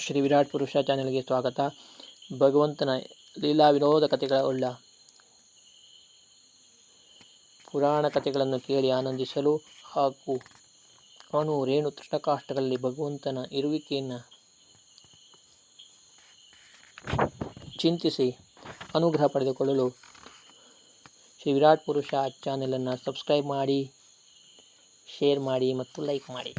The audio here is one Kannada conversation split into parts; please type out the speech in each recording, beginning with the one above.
ಶ್ರೀ ವಿರಾಟ್ ಪುರುಷ ಚಾನೆಲ್ಗೆ ಸ್ವಾಗತ. ಭಗವಂತನ ಲೀಲಾ ವಿನೋದ ಕಥೆಗಳ ಉಳ್ಳ. ಪುರಾಣ ಕಥೆಗಳನ್ನು ಕೇಳಿ ಆನಂದಿಸಲು ಹಾಗೂ ಅಣು ರೇಣು ತೃಷ್ಣಕಾಷ್ಟಗಳಲ್ಲಿ ಭಗವಂತನ ಇರುವಿಕೆಯನ್ನು ಚಿಂತಿಸಿ ಅನುಗ್ರಹ ಪಡೆದುಕೊಳ್ಳಲು ಶ್ರೀ ವಿರಾಟ್ ಪುರುಷ ಚಾನೆಲನ್ನು ಸಬ್ಸ್ಕ್ರೈಬ್ ಮಾಡಿ, ಶೇರ್ ಮಾಡಿ ಮತ್ತು ಲೈಕ್ ಮಾಡಿ.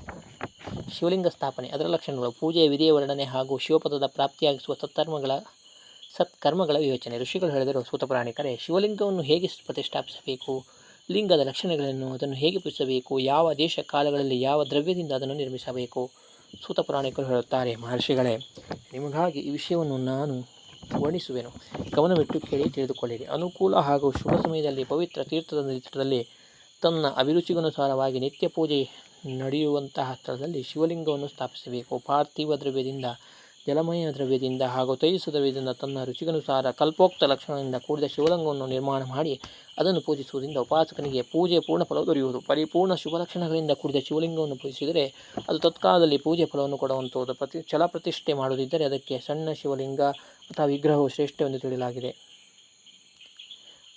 ಶಿವಲಿಂಗ ಸ್ಥಾಪನೆ. ಅದರ ಲಕ್ಷಣಗಳು ಪೂಜೆಯ ವಿಧಿಯ ವರ್ಣನೆ ಹಾಗೂ ಶಿವಪದದ ಪ್ರಾಪ್ತಿಯಾಗಿಸುವ ಸತ್ಕರ್ಮಗಳ ಸತ್ಕರ್ಮಗಳ ವಿವೇಚನೆ. ಋಷಿಗಳು ಹೇಳಿದರು ಸೂತಪುರಾಣಿಕರೇ ಶಿವಲಿಂಗವನ್ನು ಹೇಗೆ ಪ್ರತಿಷ್ಠಾಪಿಸಬೇಕು? ಲಿಂಗದ ಲಕ್ಷಣಗಳನ್ನು ಅದನ್ನು ಹೇಗೆ ಪೂಜಿಸಬೇಕು? ಯಾವ ದೇಶ ಕಾಲಗಳಲ್ಲಿ ಯಾವ ದ್ರವ್ಯದಿಂದ ಅದನ್ನು ನಿರ್ಮಿಸಬೇಕು? ಸೂತಪುರಾಣಿಕರು ಹೇಳುತ್ತಾರೆ, ಮಹರ್ಷಿಗಳೇ, ನಿಮಗಾಗಿ ಈ ವಿಷಯವನ್ನು ನಾನು ವರ್ಣಿಸುವೆನು. ಗಮನವಿಟ್ಟು ಕೇಳಿ ತಿಳಿದುಕೊಳ್ಳಿರಿ. ಅನುಕೂಲ ಹಾಗೂ ಶುಭ ಸಮಯದಲ್ಲಿ ಪವಿತ್ರ ತೀರ್ಥದ ತೀರ್ಥದಲ್ಲಿ ತನ್ನ ಅಭಿರುಚಿಗನುಸಾರವಾಗಿ ನಿತ್ಯ ಪೂಜೆ ನಡೆಯುವಂತಹ ಸ್ಥಳದಲ್ಲಿ ಶಿವಲಿಂಗವನ್ನು ಸ್ಥಾಪಿಸಬೇಕು. ಪಾರ್ಥಿವ ದ್ರವ್ಯದಿಂದ, ಜಲಮಯ ದ್ರವ್ಯದಿಂದ ಹಾಗೂ ತೈಜಸ ದ್ರವ್ಯದಿಂದ ತನ್ನ ರುಚಿಗನುಸಾರ ಕಲ್ಪೋಕ್ತ ಲಕ್ಷಣದಿಂದ ಕೂಡಿದ ಶಿವಲಿಂಗವನ್ನು ನಿರ್ಮಾಣ ಮಾಡಿ ಅದನ್ನು ಪೂಜಿಸುವುದರಿಂದ ಉಪಾಸಕನಿಗೆ ಪೂಜೆ ಪೂರ್ಣ ಫಲ ದೊರೆಯುವುದು. ಪರಿಪೂರ್ಣ ಶುಭ ಲಕ್ಷಣಗಳಿಂದ ಕೂಡಿದ ಶಿವಲಿಂಗವನ್ನು ಪೂಜಿಸಿದರೆ ಅದು ತತ್ಕಾಲದಲ್ಲಿ ಪೂಜೆ ಫಲವನ್ನು ಕೊಡುವಂಥದ್ದು. ಪ್ರತಿ ಛಲ ಪ್ರತಿಷ್ಠೆ ಮಾಡುವುದಿದ್ದರೆ ಅದಕ್ಕೆ ಸಣ್ಣ ಶಿವಲಿಂಗ ಅಥವಾ ವಿಗ್ರಹವು ಶ್ರೇಷ್ಠವೆಂದು ತಿಳಿಯಲಾಗಿದೆ.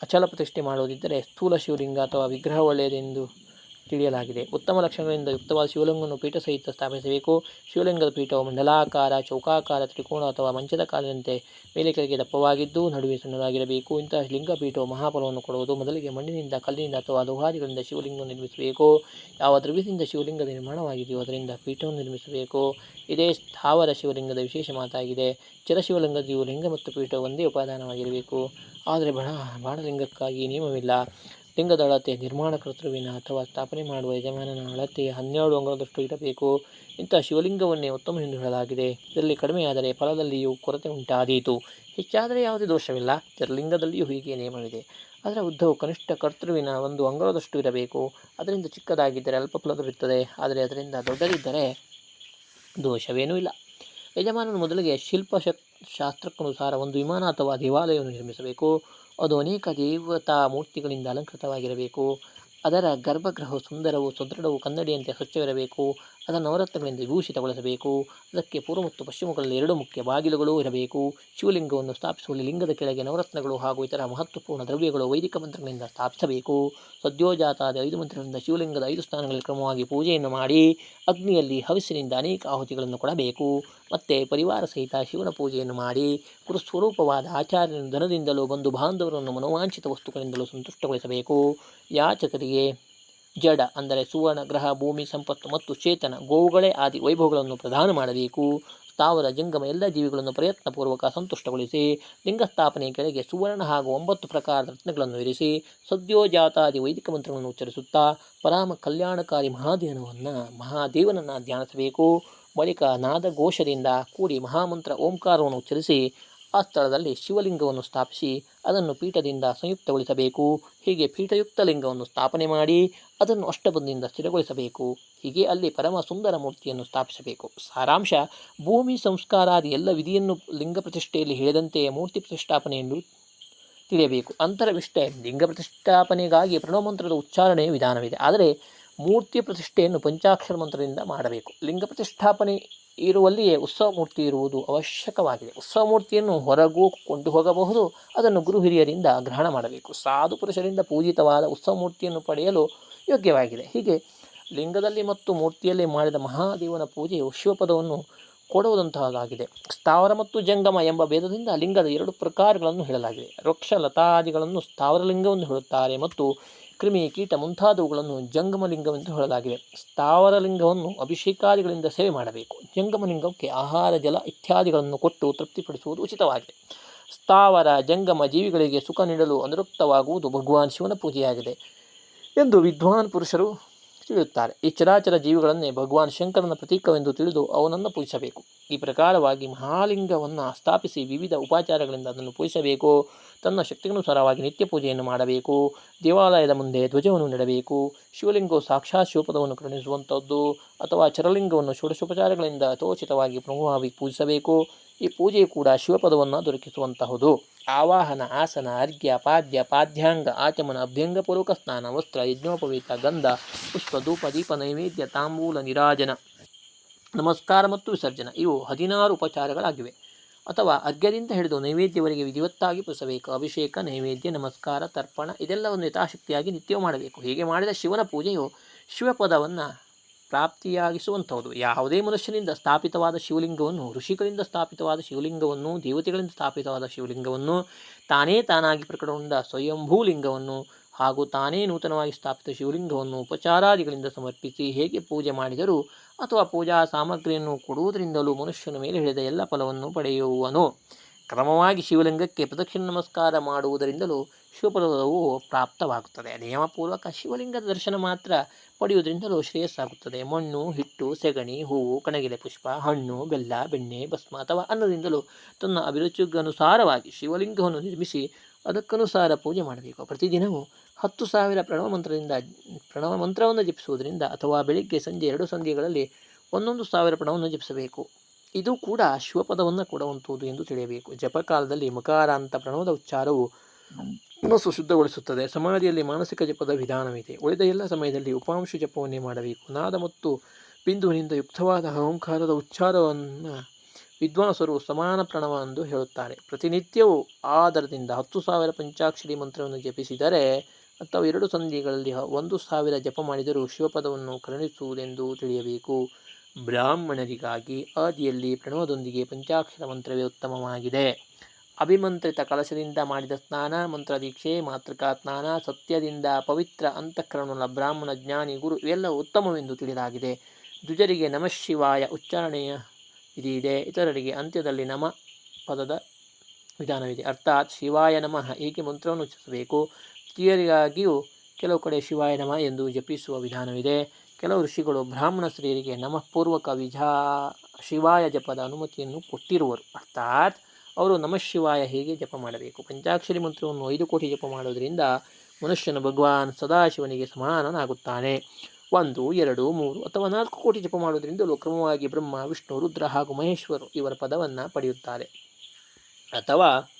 ಅಚಲ ಪ್ರತಿಷ್ಠೆ ಮಾಡುವುದಿದ್ದರೆ ಸ್ಥೂಲ ಶಿವಲಿಂಗ ಅಥವಾ ವಿಗ್ರಹ ಒಳ್ಳೆಯದೆಂದು ತಿಳಿಯಲಾಗಿದೆ. ಉತ್ತಮ ಲಕ್ಷಣಗಳಿಂದ ಯುಕ್ತವಾದ ಶಿವಲಿಂಗವನ್ನು ಪೀಠ ಸಹಿತ ಸ್ಥಾಪಿಸಬೇಕು. ಶಿವಲಿಂಗದ ಪೀಠವು ಮಂಡಲಾಕಾರ, ಚೌಕಾಕಾರ ತ್ರಿಕೋಣ ಅಥವಾ ಮಂಚದ ಕಾಲದಂತೆ ಮೇಲೆ ಕೆಳಗೆ ದಪ್ಪವಾಗಿದ್ದು, ನಡುವೆ ಸಣ್ಣದಾಗಿರಬೇಕು. ಇಂತಹ ಲಿಂಗ ಪೀಠವು ಮಹಾಫಲವನ್ನು ಕೊಡುವುದು ಮೊದಲಿಗೆ ಮಣ್ಣಿನಿಂದ, ಕಲ್ಲಿನಿಂದ ಅಥವಾ ಲೋಹಾದಿಗಳಿಂದ ಶಿವಲಿಂಗವನ್ನು ನಿರ್ಮಿಸಬೇಕು. ಯಾವ ದ್ರವ್ಯದಿಂದ ಶಿವಲಿಂಗ ನಿರ್ಮಾಣವಾಗಿದೆಯೋ ಅದರಿಂದ ಪೀಠವನ್ನು ನಿರ್ಮಿಸಬೇಕು. ಇದೇ ಸ್ಥಾವರ ಶಿವಲಿಂಗದ ವಿಶೇಷ ಮಾತಾಗಿದೆ. ಚರಶಿವಲಿಂಗದಿಯು ಲಿಂಗ ಮತ್ತು ಪೀಠ ಒಂದೇ ಉಪಾದಾನವಾಗಿರಬೇಕು. ಆದರೆ ಬಣ, ಬಾಣಲಿಂಗಕ್ಕಾಗಿ ನಿಯಮವಿಲ್ಲ. ಲಿಂಗದ ಅಳತೆ ನಿರ್ಮಾಣ ಕರ್ತೃವಿನ ಅಥವಾ ಸ್ಥಾಪನೆ ಮಾಡುವ ಯಜಮಾನನ ಅಳತೆ ಹನ್ನೆರಡು ಅಂಗಳದಷ್ಟು ಇರಬೇಕು. ಇಂಥ ಶಿವಲಿಂಗವನ್ನೇ ಉತ್ತಮ ಎಂದು ಹೇಳಲಾಗಿದೆ. ಇದರಲ್ಲಿ ಕಡಿಮೆಯಾದರೆ ಫಲದಲ್ಲಿಯೂ ಕೊರತೆ ಉಂಟಾದೀತು. ಹೆಚ್ಚಾದರೆ ಯಾವುದೇ ದೋಷವಿಲ್ಲ. ಲಿಂಗದಲ್ಲಿಯೂ ಹೀಗೆ ನಿಯಮವಿದೆ ಅದರ ಉದ್ದವು ಕನಿಷ್ಠ ಕರ್ತೃವಿನ ಒಂದು ಅಂಗಳದಷ್ಟು ಇರಬೇಕು. ಅದರಿಂದ ಚಿಕ್ಕದಾಗಿದ್ದರೆ ಅಲ್ಪ ಫಲ ದೊರೆಯುತ್ತದೆ. ಆದರೆ ಅದರಿಂದ ದೊಡ್ಡದಿದ್ದರೆ ದೋಷವೇನೂ ಇಲ್ಲ. ಯಜಮಾನನು ಮೊದಲಿಗೆ ಶಿಲ್ಪ ಶಾಸ್ತ್ರಕ್ಕನುಸಾರ ಒಂದು ವಿಮಾನ ಅಥವಾ ದೇವಾಲಯವನ್ನು ನಿರ್ಮಿಸಬೇಕು. ಅದು ಅನೇಕ ದೇವತಾ ಮೂರ್ತಿಗಳಿಂದ ಅಲಂಕೃತವಾಗಿರಬೇಕು. ಅದರ ಗರ್ಭಗೃಹವು ಸುಂದರವು ಸದೃಢವು ಕನ್ನಡಿಯಂತೆ ಸ್ವಚ್ಛವಿರಬೇಕು. ಅದನ್ನು ನವರತ್ನಗಳಿಂದ ವಿಭೂಷಿತಗೊಳಿಸಬೇಕು. ಅದಕ್ಕೆ ಪೂರ್ವ ಮತ್ತು ಪಶ್ಚಿಮಗಳಲ್ಲಿ ಎರಡು ಮುಖ್ಯ ಬಾಗಿಲುಗಳು ಇರಬೇಕು. ಶಿವಲಿಂಗವನ್ನು ಸ್ಥಾಪಿಸುವಲ್ಲಿ ಲಿಂಗದ ಕೆಳಗೆ ನವರತ್ನಗಳು ಹಾಗೂ ಇತರ ಮಹತ್ವಪೂರ್ಣ ದ್ರವ್ಯಗಳು ವೈದಿಕ ಮಂತ್ರಗಳಿಂದ ಸ್ಥಾಪಿಸಬೇಕು. ಸದ್ಯೋಜಾತಾದ ಐದು ಮಂತ್ರಗಳಿಂದ ಶಿವಲಿಂಗದ ಐದು ಸ್ಥಾನಗಳಲ್ಲಿ ಕ್ರಮವಾಗಿ ಪೂಜೆಯನ್ನು ಮಾಡಿ ಅಗ್ನಿಯಲ್ಲಿ ಹವಿಸಿನಿಂದ ಅನೇಕ ಆಹುತಿಗಳನ್ನು ಕೊಡಬೇಕು. ಮತ್ತು ಪರಿವಾರ ಸಹಿತ ಶಿವನ ಪೂಜೆಯನ್ನು ಮಾಡಿ ಕುರುಸ್ವರೂಪವಾದ ಆಚಾರ್ಯನ ಧನದಿಂದಲೂ ಬಂಧು ಬಾಂಧವರನ್ನು ಮನೋವಾಂಛಿತ ವಸ್ತುಗಳಿಂದಲೂ ಸಂತುಷ್ಟಗೊಳಿಸಬೇಕು. ಯಾಚಕರಿಗೆ ಜಡ, ಅಂದರೆ ಸುವರ್ಣ, ಗ್ರಹ, ಭೂಮಿ, ಸಂಪತ್ತು ಮತ್ತು ಚೇತನ, ಗೋವುಗಳೇ ಆದಿ ವೈಭವಗಳನ್ನು ಪ್ರದಾನ ಮಾಡಬೇಕು. ಸ್ಥಾವರ, ಜಂಗಮ ಎಲ್ಲ ಜೀವಿಗಳನ್ನು ಪ್ರಯತ್ನಪೂರ್ವಕ ಸಂತುಷ್ಟಗೊಳಿಸಿ ಲಿಂಗ ಸ್ಥಾಪನೆಯ ಕೆಳಗೆ ಸುವರ್ಣ ಹಾಗೂ ಒಂಬತ್ತು ಪ್ರಕಾರದ ರತ್ನಗಳನ್ನು ಇರಿಸಿ, ಸದ್ಯೋಜಾತಾದಿ ವೈದಿಕ ಮಂತ್ರಗಳನ್ನು ಉಚ್ಚರಿಸುತ್ತಾ, ಪರಾಮ ಕಲ್ಯಾಣಕಾರಿ ಮಹಾದೇವನವನ್ನು ಮಹಾದೇವನನ್ನು ಧ್ಯಾನಿಸಬೇಕು. ಬಳಿಕ ನಾದಘೋಷದಿಂದ ಕೂಡಿ ಮಹಾಮಂತ್ರ ಓಂಕಾರವನ್ನು ಉಚ್ಚರಿಸಿ ಆ ಸ್ಥಳದಲ್ಲಿ ಶಿವಲಿಂಗವನ್ನು ಸ್ಥಾಪಿಸಿ ಅದನ್ನು ಪೀಠದಿಂದ ಸಂಯುಕ್ತಗೊಳಿಸಬೇಕು. ಹೀಗೆ ಪೀಠಯುಕ್ತ ಲಿಂಗವನ್ನು ಸ್ಥಾಪನೆ ಮಾಡಿ ಅದನ್ನು ಅಷ್ಟಬಂಧದಿಂದ ಸ್ಥಿರಗೊಳಿಸಬೇಕು. ಹೀಗೆ ಅಲ್ಲಿ ಪರಮ ಸುಂದರ ಮೂರ್ತಿಯನ್ನು ಸ್ಥಾಪಿಸಬೇಕು. ಸಾರಾಂಶ, ಭೂಮಿ ಸಂಸ್ಕಾರಾದಿ ಎಲ್ಲ ವಿಧಿಯನ್ನು ಲಿಂಗ ಪ್ರತಿಷ್ಠೆಯಲ್ಲಿ ಹೇಳಿದಂತೆ ಮೂರ್ತಿ ಪ್ರತಿಷ್ಠಾಪನೆ ಎಂದು ತಿಳಿಯಬೇಕು. ಅಂತರವಿಷ್ಟೇ, ಲಿಂಗ ಪ್ರತಿಷ್ಠಾಪನೆಗಾಗಿ ಪ್ರಣವಮಂತ್ರದ ಉಚ್ಚಾರಣೆಯ ವಿಧಾನವಿದೆ. ಆದರೆ ಮೂರ್ತಿಯ ಪ್ರತಿಷ್ಠೆಯನ್ನು ಪಂಚಾಕ್ಷರ ಮಂತ್ರದಿಂದ ಮಾಡಬೇಕು. ಲಿಂಗ ಪ್ರತಿಷ್ಠಾಪನೆ ಇರುವಲ್ಲಿಯೇ ಉತ್ಸವ ಮೂರ್ತಿ ಇರುವುದು ಅವಶ್ಯಕವಾಗಿದೆ. ಉತ್ಸವ ಮೂರ್ತಿಯನ್ನು ಹೊರಗೂ ಕೊಂಡು ಹೋಗಬಹುದು. ಅದನ್ನು ಗುರು ಹಿರಿಯರಿಂದ ಗ್ರಹಣ ಮಾಡಬೇಕು. ಸಾಧು ಪುರುಷರಿಂದ ಪೂಜಿತವಾದ ಉತ್ಸವ ಮೂರ್ತಿಯನ್ನು ಪಡೆಯಲು ಯೋಗ್ಯವಾಗಿದೆ. ಹೀಗೆ ಲಿಂಗದಲ್ಲಿ ಮತ್ತು ಮೂರ್ತಿಯಲ್ಲಿ ಮಾಡಿದ ಮಹಾದೇವನ ಪೂಜೆಯು ಶಿವಪದವನ್ನು ಕೊಡುವುದಂತಹದಾಗಿದೆ. ಸ್ಥಾವರ ಮತ್ತು ಜಂಗಮ ಎಂಬ ಭೇದದಿಂದ ಲಿಂಗದ ಎರಡು ಪ್ರಕಾರಗಳನ್ನು ಹೇಳಲಾಗಿದೆ. ವೃಕ್ಷ ಲತಾದಿಗಳನ್ನು ಸ್ಥಾವರ ಲಿಂಗವನ್ನು ಹೇಳುತ್ತಾರೆ ಮತ್ತು ಕ್ರಿಮಿ ಕೀಟ ಮುಂತಾದವುಗಳನ್ನು ಜಂಗಮಲಿಂಗವೆಂದು ಹೇಳಲಾಗಿದೆ. ಸ್ಥಾವರಲಿಂಗವನ್ನು ಅಭಿಷೇಕಾದಿಗಳಿಂದ ಸೇವೆ ಮಾಡಬೇಕು. ಜಂಗಮಲಿಂಗಕ್ಕೆ ಆಹಾರ, ಜಲ ಇತ್ಯಾದಿಗಳನ್ನು ಕೊಟ್ಟು ತೃಪ್ತಿಪಡಿಸುವುದು ಉಚಿತವಾಗಿದೆ. ಸ್ಥಾವರ, ಜಂಗಮ ಜೀವಿಗಳಿಗೆ ಸುಖ ನೀಡಲು ಅನುರಕ್ತವಾಗುವುದು ಭಗವಾನ್ ಶಿವನ ಪೂಜೆಯಾಗಿದೆ ಎಂದು ವಿದ್ವಾನ್ ಪುರುಷರು ತಿಳಿಯುತ್ತಾರೆ. ಈ ಚರಾಚರ ಜೀವಿಗಳನ್ನೇ ಭಗವಾನ್ ಶಂಕರನ ಪ್ರತೀಕವೆಂದು ತಿಳಿದು ಅವನನ್ನು ಪೂಜಿಸಬೇಕು. ಈ ಪ್ರಕಾರವಾಗಿ ಮಹಾಲಿಂಗವನ್ನು ಸ್ಥಾಪಿಸಿ ವಿವಿಧ ಉಪಾಚಾರಗಳಿಂದ ಅದನ್ನು ಪೂಜಿಸಬೇಕು. ತನ್ನ ಶಕ್ತಿಗನುಸಾರವಾಗಿ ನಿತ್ಯ ಪೂಜೆಯನ್ನು ಮಾಡಬೇಕು. ದೇವಾಲಯದ ಮುಂದೆ ಧ್ವಜವನ್ನು ನೆಡಬೇಕು. ಶಿವಲಿಂಗವು ಸಾಕ್ಷಾತ್ ಶಿವಪದವನ್ನು ಕರುಣಿಸುವಂಥದ್ದು ಅಥವಾ ಚರಲಿಂಗವನ್ನು ಷೋಡಶೋಪಚಾರಗಳಿಂದ ಯಥೋಚಿತವಾಗಿ ಪ್ರಮುಖವಾಗಿ ಪೂಜಿಸಬೇಕು. ಈ ಪೂಜೆ ಕೂಡ ಶಿವಪದವನ್ನು ದೊರಕಿಸುವಂತಹುದು. ಆವಾಹನ, ಆಸನ ಅರ್ಘ್ಯ ಪಾದ್ಯ, ಪಾದ್ಯಾಂಗ, ಆಚಮನ ಅಭ್ಯಂಗಪೂರ್ವಕ ಸ್ನಾನ, ವಸ್ತ್ರ, ಯಜ್ಞೋಪವೀತ, ಗಂಧ, ಪುಷ್ಪ, ಧೂಪ, ದೀಪ, ನೈವೇದ್ಯ, ತಾಂಬೂಲ, ನಿರಾಜನ. ನಮಸ್ಕಾರ ಮತ್ತು ವಿಸರ್ಜನ. ಇವು ಹದಿನಾರು ಉಪಚಾರಗಳಾಗಿವೆ. ಅಥವಾ ಅರ್ಘ್ಯದಿಂದ ಹಿಡಿದು ನೈವೇದ್ಯವರೆಗೆ ವಿಧಿವತ್ತಾಗಿ ಪುಸಬೇಕು ಅಭಿಷೇಕ, ನೈವೇದ್ಯ, ನಮಸ್ಕಾರ, ತರ್ಪಣ ಇದೆಲ್ಲ ಒಂದು ಯಥಾಶಕ್ತಿಯಾಗಿ ನಿತ್ಯವೂ ಮಾಡಬೇಕು. ಹೀಗೆ ಮಾಡಿದ ಶಿವನ ಪೂಜೆಯು ಶಿವಪದವನ್ನು ಪ್ರಾಪ್ತಿಯಾಗಿಸುವಂಥದ್ದು ಯಾವುದೇ ಮನುಷ್ಯನಿಂದ ಸ್ಥಾಪಿತವಾದ ಶಿವಲಿಂಗವನ್ನು, ಋಷಿಗಳಿಂದ ಸ್ಥಾಪಿತವಾದ ಶಿವಲಿಂಗವನ್ನು, ದೇವತೆಗಳಿಂದ ಸ್ಥಾಪಿತವಾದ ಶಿವಲಿಂಗವನ್ನು, ತಾನೇ ತಾನಾಗಿ ಪ್ರಕಟಗೊಂಡ ಸ್ವಯಂಭೂಲಿಂಗವನ್ನು ಹಾಗೂ ತಾನೇ ನೂತನವಾಗಿ ಸ್ಥಾಪಿತ ಶಿವಲಿಂಗವನ್ನು ಉಪಚಾರಾದಿಗಳಿಂದ ಸಮರ್ಪಿಸಿ ಹೇಗೆ ಪೂಜೆ ಮಾಡಿದರೂ ಅಥವಾ ಪೂಜಾ ಸಾಮಗ್ರಿಯನ್ನು ಕೊಡುವುದರಿಂದಲೂ ಮನುಷ್ಯನ ಮೇಲೆ ಹಿಡಿದ ಎಲ್ಲ ಫಲವನ್ನು ಪಡೆಯುವನು. ಕ್ರಮವಾಗಿ ಶಿವಲಿಂಗಕ್ಕೆ ಪ್ರದಕ್ಷಿಣ ನಮಸ್ಕಾರ ಮಾಡುವುದರಿಂದಲೂ ಶಿವಪದವು ಪ್ರಾಪ್ತವಾಗುತ್ತದೆ. ನಿಯಮಪೂರ್ವಕ ಶಿವಲಿಂಗದ ದರ್ಶನ ಮಾತ್ರ ಪಡೆಯುವುದರಿಂದಲೂ ಶ್ರೇಯಸ್ಸಾಗುತ್ತದೆ. ಮಣ್ಣು, ಹಿಟ್ಟು, ಸೆಗಣಿ, ಹೂವು, ಕಣಗಿಲೆ ಪುಷ್ಪ, ಹಣ್ಣು, ಬೆಲ್ಲ, ಬೆಣ್ಣೆ, ಭಸ್ಮ ಅಥವಾ ಅನ್ನದಿಂದಲೂ ತನ್ನ ಅಭಿರುಚಿಗನುಸಾರವಾಗಿ ಶಿವಲಿಂಗವನ್ನು ನಿರ್ಮಿಸಿ ಅದಕ್ಕನುಸಾರ ಪೂಜೆ ಮಾಡಬೇಕು. ಪ್ರತಿದಿನವೂ ಹತ್ತು ಸಾವಿರ ಪ್ರಣವ ಮಂತ್ರದಿಂದ ಪ್ರಣವ ಮಂತ್ರವನ್ನು ಜಪಿಸುವುದರಿಂದ ಅಥವಾ ಬೆಳಿಗ್ಗೆ ಸಂಜೆ ಎರಡು ಸಂಧ್ಯೆಗಳಲ್ಲಿ ಒಂದೊಂದು ಸಾವಿರ ಪ್ರಣವನ್ನು ಜಪಿಸಬೇಕು. ಇದು ಕೂಡ ಶಿವಪದವನ್ನು ಕೊಡುವಂಥದ್ದು ಎಂದು ತಿಳಿಯಬೇಕು. ಜಪಕಾಲದಲ್ಲಿ ಮಕಾರಾಂತ ಪ್ರಣವದ ಉಚ್ಚಾರವು ಮನಸ್ಸು ಶುದ್ಧಗೊಳಿಸುತ್ತದೆ ಸಮಾಧಿಯಲ್ಲಿ ಮಾನಸಿಕ ಜಪದ ವಿಧಾನವಿದೆ. ಉಳಿದ ಎಲ್ಲ ಸಮಯದಲ್ಲಿ ಉಪಾಂಶ ಜಪವನ್ನೇ ಮಾಡಬೇಕು. ನಾದ ಮತ್ತು ಬಿಂದುವಿನಿಂದ ಯುಕ್ತವಾದ ಅಹಂಕಾರದ ಉಚ್ಚಾರವನ್ನು ವಿದ್ವಾಂಸರು ಸಮಾನ ಪ್ರಣವ ಎಂದು ಹೇಳುತ್ತಾರೆ. ಪ್ರತಿನಿತ್ಯವೂ ಆದರದಿಂದ ಹತ್ತು ಸಾವಿರ ಪಂಚಾಕ್ಷರಿ ಮಂತ್ರವನ್ನು ಜಪಿಸಿದರೆ ಅಥವಾ ಎರಡು ಸಂಧಿಗಳಲ್ಲಿ ಒಂದು ಸಾವಿರ ಜಪ ಮಾಡಿದರೂ ಶಿವಪದವನ್ನು ಕರುಣಿಸುವುದೆಂದು ತಿಳಿಯಬೇಕು. ಬ್ರಾಹ್ಮಣರಿಗಾಗಿ ಆದಿಯಲ್ಲಿ ಪ್ರಣವದೊಂದಿಗೆ ಪಂಚಾಕ್ಷರ ಮಂತ್ರವೇ ಉತ್ತಮವಾಗಿದೆ. ಅಭಿಮಂತ್ರಿತ ಕಲಶದಿಂದ ಮಾಡಿದ ಸ್ನಾನ ಮಂತ್ರ ದೀಕ್ಷೆ ಮಾತೃಕಾ ಸ್ನಾನ, ಸತ್ಯದಿಂದ ಪವಿತ್ರ ಅಂತಃಕರಣವುಳ್ಳ ಬ್ರಾಹ್ಮಣ ಜ್ಞಾನಿ ಗುರು ಇವೆಲ್ಲವೂ ಉತ್ತಮವೆಂದು ತಿಳಿದಾಗಿದೆ ದ್ವಿಜರಿಗೆ ನಮಃ ಶಿವಾಯ, ಉಚ್ಚಾರಣೆಯ ವಿಧಿ ಇದೆ ಇತರರಿಗೆ ಅಂತ್ಯದಲ್ಲಿ ನಮ ಪದದ ವಿಧಾನವಿದೆ. ಅರ್ಥಾತ್ ಶಿವಾಯ ನಮಃ ಹೀಗೆ ಮಂತ್ರವನ್ನು ಉಚ್ಚರಿಸಬೇಕು ಸ್ತ್ರೀಯರಿಗಾಗಿಯೂ ಕೆಲವು ಕಡೆ ಶಿವಾಯ ನಮ ಎಂದು ಜಪಿಸುವ ವಿಧಾನವಿದೆ. ಕೆಲವು ಋಷಿಗಳು ಬ್ರಾಹ್ಮಣ ಸ್ತ್ರೀಯರಿಗೆ ನಮಃಪೂರ್ವಕ ವಿಜಾ ಶಿವಾಯ ಜಪದ ಅನುಮತಿಯನ್ನು ಕೊಟ್ಟಿರುವರು. ಅರ್ಥಾತ್ ಅವರು ನಮಃ ಶಿವಾಯ ಹೀಗೆ ಜಪ ಮಾಡಬೇಕು? ಪಂಚಾಕ್ಷರಿ ಮಂತ್ರವನ್ನು ಐದು ಕೋಟಿ ಜಪ ಮಾಡುವುದರಿಂದ ಮನುಷ್ಯನು ಭಗವಾನ್ ಸದಾಶಿವನಿಗೆ ಸಮಾನನಾಗುತ್ತಾನೆ. ಒಂದು, ಎರಡು, ಮೂರು ಅಥವಾ ನಾಲ್ಕು ಕೋಟಿ ಜಪ ಮಾಡುವುದರಿಂದಲೂ ಕ್ರಮವಾಗಿ ಬ್ರಹ್ಮ, ವಿಷ್ಣು, ರುದ್ರ ಹಾಗೂ ಮಹೇಶ್ವರು ಇವರ ಪದವನ್ನು ಪಡೆಯುತ್ತಾರೆ. ಅಥವಾ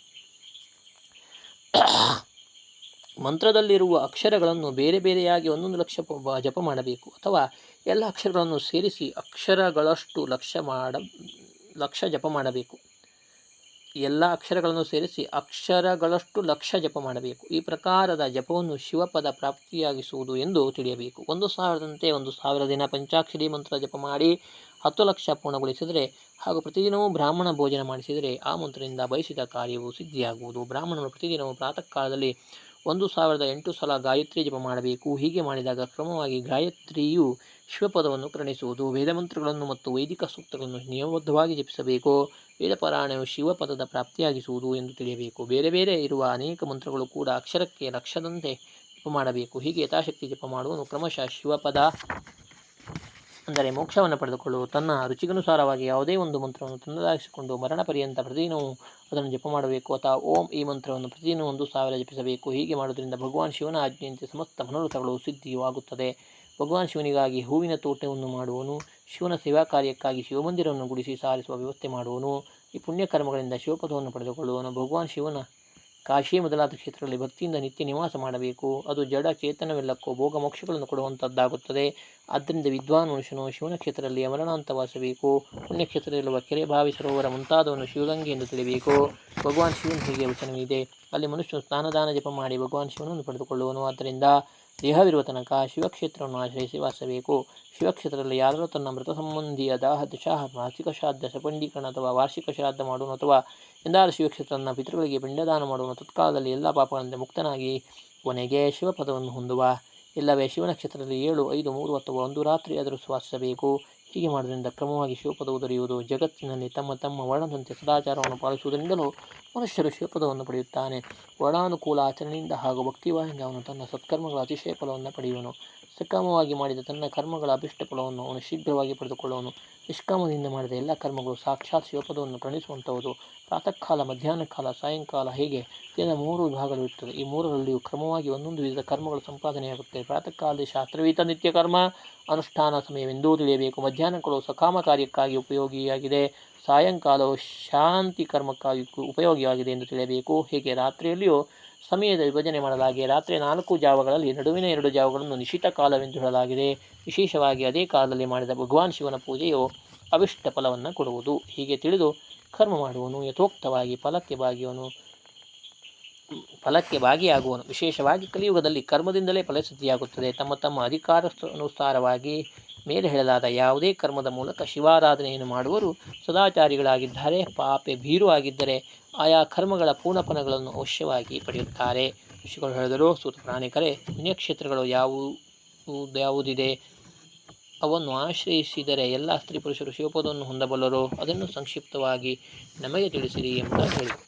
ಮಂತ್ರದಲ್ಲಿರುವ ಅಕ್ಷರಗಳನ್ನು ಬೇರೆ ಬೇರೆಯಾಗಿ ಒಂದೊಂದು ಲಕ್ಷ ಜಪ ಮಾಡಬೇಕು ಅಥವಾ ಎಲ್ಲ ಅಕ್ಷರಗಳನ್ನು ಸೇರಿಸಿ ಅಕ್ಷರಗಳಷ್ಟು ಲಕ್ಷ ಮಾಡ, ಲಕ್ಷ ಜಪ ಮಾಡಬೇಕು. ಎಲ್ಲ ಅಕ್ಷರಗಳನ್ನು ಸೇರಿಸಿ ಅಕ್ಷರಗಳಷ್ಟು ಲಕ್ಷ ಜಪ ಮಾಡಬೇಕು. ಈ ಪ್ರಕಾರದ ಜಪವನ್ನು ಶಿವಪದ ಪ್ರಾಪ್ತಿಯಾಗಿಸುವುದು ಎಂದು ತಿಳಿಯಬೇಕು. ಒಂದು ಸಾವಿರದಂತೆ ಒಂದು ಸಾವಿರ ದಿನ ಪಂಚಾಕ್ಷರಿ ಮಂತ್ರ ಜಪ ಮಾಡಿ ಹತ್ತು ಲಕ್ಷ ಪೂರ್ಣಗೊಳಿಸಿದರೆ ಹಾಗೂ ಪ್ರತಿದಿನವೂ ಬ್ರಾಹ್ಮಣ ಭೋಜನ ಮಾಡಿಸಿದರೆ ಆ ಮಂತ್ರದಿಂದ ಬಯಸಿದ ಕಾರ್ಯವು ಸಿದ್ಧಿಯಾಗುವುದು. ಬ್ರಾಹ್ಮಣರು ಪ್ರತಿದಿನವೂ ಪ್ರಾತಃ ಕಾಲದಲ್ಲಿ ಒಂದು ಸಾವಿರದ ಎಂಟು ಸಲ ಗಾಯತ್ರಿ ಜಪ ಮಾಡಬೇಕು. ಹೀಗೆ ಮಾಡಿದಾಗ ಕ್ರಮವಾಗಿ ಗಾಯತ್ರಿಯು ಶಿವಪದವನ್ನು ಕರುಣಿಸುವುದು ವೇದಮಂತ್ರಗಳನ್ನು ಮತ್ತು ವೈದಿಕ ಸೂಕ್ತಗಳನ್ನು ನಿಯಮಬದ್ಧವಾಗಿ ಜಪಿಸಬೇಕು. ವೇದಪಾರಾಯಣವು ಶಿವಪದದ ಪ್ರಾಪ್ತಿಯಾಗಿಸುವುದು ಎಂದು ತಿಳಿಯಬೇಕು. ಬೇರೆ ಬೇರೆ ಇರುವ ಅನೇಕ ಮಂತ್ರಗಳು ಕೂಡ ಅಕ್ಷರಕ್ಕೆ ಲಕ್ಷದಂತೆ ಜಪ ಮಾಡಬೇಕು. ಹೀಗೆ ಯಥಾಶಕ್ತಿ ಜಪ ಮಾಡುವನು ಕ್ರಮಶಃ ಶಿವಪದ. ಅಂದರೆ ಮೋಕ್ಷವನ್ನು ಪಡೆದುಕೊಳ್ಳು ತನ್ನ ರುಚಿಗನುಸಾರವಾಗಿ ಯಾವುದೇ ಒಂದು ಮಂತ್ರವನ್ನು ತನ್ನದಾಗಿಸಿಕೊಂಡು ಮರಣ ಪರ್ಯಂತ ಪ್ರತಿದಿನವೂ ಅದನ್ನು ಜಪ ಮಾಡಬೇಕು. ಅಥವಾ ಓಂ ಈ ಮಂತ್ರವನ್ನು ಪ್ರತಿದಿನ ಒಂದು ಸಾವಿರ ಜಪಿಸಬೇಕು. ಹೀಗೆ ಮಾಡುವುದರಿಂದ ಭಗವಾನ್ ಶಿವನ ಆಜ್ಞೆಯಂತೆ ಸಮಸ್ತ ಮನೋರಥಗಳು ಸಿದ್ಧಿಯೂ ಆಗುತ್ತದೆ. ಭಗವಾನ್ ಶಿವನಿಗಾಗಿ ಹೂವಿನ ತೋಟವನ್ನು ಮಾಡುವನು ಶಿವನ ಸೇವಾ ಕಾರ್ಯಕ್ಕಾಗಿ ಶಿವಮಂದಿರವನ್ನು ಗುಡಿಸಿ ಸಾರಿಸುವ ವ್ಯವಸ್ಥೆ ಮಾಡುವನು ಈ ಪುಣ್ಯ ಕರ್ಮಗಳಿಂದ ಶಿವಪದವನ್ನು ಪಡೆದುಕೊಳ್ಳುವನು ಭಗವಾನ್ ಶಿವನ ಕಾಶಿ ಮೊದಲಾದ ಕ್ಷೇತ್ರಗಳಲ್ಲಿ ಭಕ್ತಿಯಿಂದ ನಿತ್ಯ ನಿವಾಸ ಮಾಡಬೇಕು. ಅದು ಜಡ ಚೇತನವೆಲ್ಲಕ್ಕೂ ಭೋಗ ಮೋಕ್ಷಗಳನ್ನು ಕೊಡುವಂಥದ್ದಾಗುತ್ತದೆ. ಆದ್ದರಿಂದ ವಿದ್ವಾನ್ ಮನುಷ್ಯನು ಶಿವನ ಕ್ಷೇತ್ರದಲ್ಲಿ ಅಮರಣಾಂತ ವಾಸಬೇಕು. ಪುಣ್ಯಕ್ಷೇತ್ರದಲ್ಲಿರುವ ಕೆರೆ ಬಾವಿ ಸರೋವರ ಮುಂತಾದವನ್ನು ಶಿವಗಂಗೆ ಎಂದು ತಿಳಿಯಬೇಕು ಭಗವಾನ್ ಶಿವನ ಹೀಗೆ ವಚನವಿದೆ. ಅಲ್ಲಿ ಮನುಷ್ಯನು ಸ್ನಾನದಾನ ಜಪ ಮಾಡಿ ಭಗವಾನ್ ಶಿವನನ್ನು ಪಡೆದುಕೊಳ್ಳುವನು. ಆದ್ದರಿಂದ ದೇಹವಿರುವ ತನಕ ಶಿವಕ್ಷೇತ್ರವನ್ನು ಆಶ್ರಯಿಸಿ ವಾಸಬೇಕು. ಶಿವಕ್ಷೇತ್ರದಲ್ಲಿ ಯಾರಾದರೂ ತನ್ನ ಮೃತ ಸಂಬಂಧಿಯ ದಾಹ, ದಶಾಹ, ಮಾಸಿಕ ಶ್ರಾದ್ದ ಸಪಂಡೀಕರಣ ಅಥವಾ ವಾರ್ಷಿಕ ಶ್ರಾದ್ದ ಮಾಡುವನು ಅಥವಾ ಎಂದಾದ ಶಿವಕ್ಷೇತ್ರನ ಪಿತೃಗಳಿಗೆ ಪಿಂಡದಾನ ಮಾಡುವನು, ತತ್ಕಾಲದಲ್ಲಿ ಎಲ್ಲ ಪಾಪಗಳಿಂದ ಮುಕ್ತನಾಗಿ ಕೊನೆಗೆ ಶಿವಪದವನ್ನು ಹೊಂದುವ. ಇಲ್ಲವೇ ಶಿವನ ಕ್ಷೇತ್ರದಲ್ಲಿ ಏಳು, ಐದು, ಮೂರು ಅಥವಾ ಒಂದು ರಾತ್ರಿ ಆದರೂ ವಾಸಿಸಬೇಕು. ಹೀಗೆ ಮಾಡುವುದರಿಂದ ಕ್ರಮವಾಗಿ ಶಿವಪದವು ದೊರೆಯುವುದು ಜಗತ್ತಿನಲ್ಲಿ ತಮ್ಮ ತಮ್ಮ ವರ್ಣದಂತೆ ಸದಾಚಾರವನ್ನು ಪಾಲಿಸುವುದರಿಂದಲೂ ಮನುಷ್ಯರು ಶಿವಪದವನ್ನು ಪಡೆಯುತ್ತಾನೆ. ವರ್ಣಾನುಕೂಲ ಆಚರಣೆಯಿಂದ ಹಾಗೂ ಭಕ್ತಿವಾಹಿನಿಂದ ಅವನು ತನ್ನ ಸತ್ಕರ್ಮಗಳ ಅತಿಶಯ ಫಲವನ್ನು ಪಡೆಯುವನು. ಸಕಾಮವಾಗಿ ಮಾಡಿದ ತನ್ನ ಕರ್ಮಗಳ ಅಭಿಷ್ಟ ಫಲವನ್ನು ಅವನು ಶೀಘ್ರವಾಗಿ ಪಡೆದುಕೊಳ್ಳುವನು. ನಿಷ್ಕಾಮದಿಂದ ಮಾಡಿದ ಎಲ್ಲ ಕರ್ಮಗಳು ಸಾಕ್ಷಾತ್ ಶಿವಪದವನ್ನು ಕರುಣಿಸುವಂಥವುದು ಪ್ರಾತಃ ಕಾಲ ಮಧ್ಯಾಹ್ನ ಕಾಲ, ಸಾಯಂಕಾಲ ಹೀಗೆ ದಿನ ಮೂರು ವಿಭಾಗಗಳು ಇರ್ತದೆ ಈ ಮೂರರಲ್ಲಿಯೂ ಕ್ರಮವಾಗಿ ಒಂದೊಂದು ವಿಧದ ಕರ್ಮಗಳು ಸಂಪಾದನೆಯಾಗುತ್ತವೆ. ಪ್ರಾತಃ ಕಾಲದ ಶಾಸ್ತ್ರವೀತ ನಿತ್ಯ ಕರ್ಮ ಅನುಷ್ಠಾನ ಸಮಯವೆಂದೂ ತಿಳಿಯಬೇಕು. ಮಧ್ಯಾಹ್ನಗಳು ಸಕಾಮ ಕಾರ್ಯಕ್ಕಾಗಿ ಉಪಯೋಗಿಯಾಗಿದೆ. ಸಾಯಂಕಾಲವು ಶಾಂತಿ ಕರ್ಮಕ್ಕಾಗಿ ಉಪಯೋಗಿಯಾಗಿದೆ ಎಂದು ತಿಳಿಯಬೇಕು. ಹೀಗೆ ರಾತ್ರಿಯಲ್ಲಿಯೂ ಸಮಯದ ವಿಭಜನೆ ಮಾಡಲಾಗಿದೆ ರಾತ್ರಿ ನಾಲ್ಕು ಜಾವಗಳಲ್ಲಿ ನಡುವಿನ ಎರಡು ಜಾವಗಳನ್ನು ನಿಶಿತ ಕಾಲವೆಂದು ಹೇಳಲಾಗಿದೆ. ವಿಶೇಷವಾಗಿ ಅದೇ ಕಾಲದಲ್ಲಿ ಮಾಡಿದ ಭಗವಾನ್ ಶಿವನ ಪೂಜೆಯು ಅವಿಷ್ಟ ಫಲವನ್ನು ಕೊಡುವುದು. ಹೀಗೆ ತಿಳಿದು ಕರ್ಮ ಮಾಡುವನು, ಯಥೋಕ್ತವಾಗಿ ಫಲಕ್ಕೆ ಭಾಗಿಯವನು, ಫಲಕ್ಕೆ ಭಾಗಿಯಾಗುವನು. ವಿಶೇಷವಾಗಿ ಕಲಿಯುಗದಲ್ಲಿ ಕರ್ಮದಿಂದಲೇ ಫಲಸಿದ್ಧಿಯಾಗುತ್ತದೆ. ತಮ್ಮ ತಮ್ಮ ಅಧಿಕಾರನುಸಾರವಾಗಿ ಮೇಲೆ ಹೇಳಲಾದ ಯಾವುದೇ ಕರ್ಮದ ಮೂಲಕ ಶಿವಾರಾಧನೆಯನ್ನು ಮಾಡುವರು ಸದಾಚಾರಿಗಳಾಗಿದ್ದಾರೆ, ಪಾಪೆ ಭೀರು ಆಗಿದ್ದರೆ ಆಯಾ ಕರ್ಮಗಳ ಪೂರ್ಣಫಲಗಳನ್ನು ಅವಶ್ಯವಾಗಿ ಪಡೆಯುತ್ತಾರೆ. ಋಷಿಗಳು ಹೇಳಿದರು ಸೂತ ಪ್ರಾಣಿಕರೇ, ಪುಣ್ಯಕ್ಷೇತ್ರಗಳು ಯಾವುವು, ಯಾವುದಿದೆ? ಅವನ್ನು ಆಶ್ರಯಿಸಿದರೆ ಎಲ್ಲ ಸ್ತ್ರೀ ಪುರುಷರು ಶಿವಪದವನ್ನು ಹೊಂದಬಲ್ಲರು, ಅದನ್ನು ಸಂಕ್ಷಿಪ್ತವಾಗಿ ನಮಗೆ ತಿಳಿಸಿರಿ ಎಂಬುದಾಗಿ ಹೇಳಿದರು.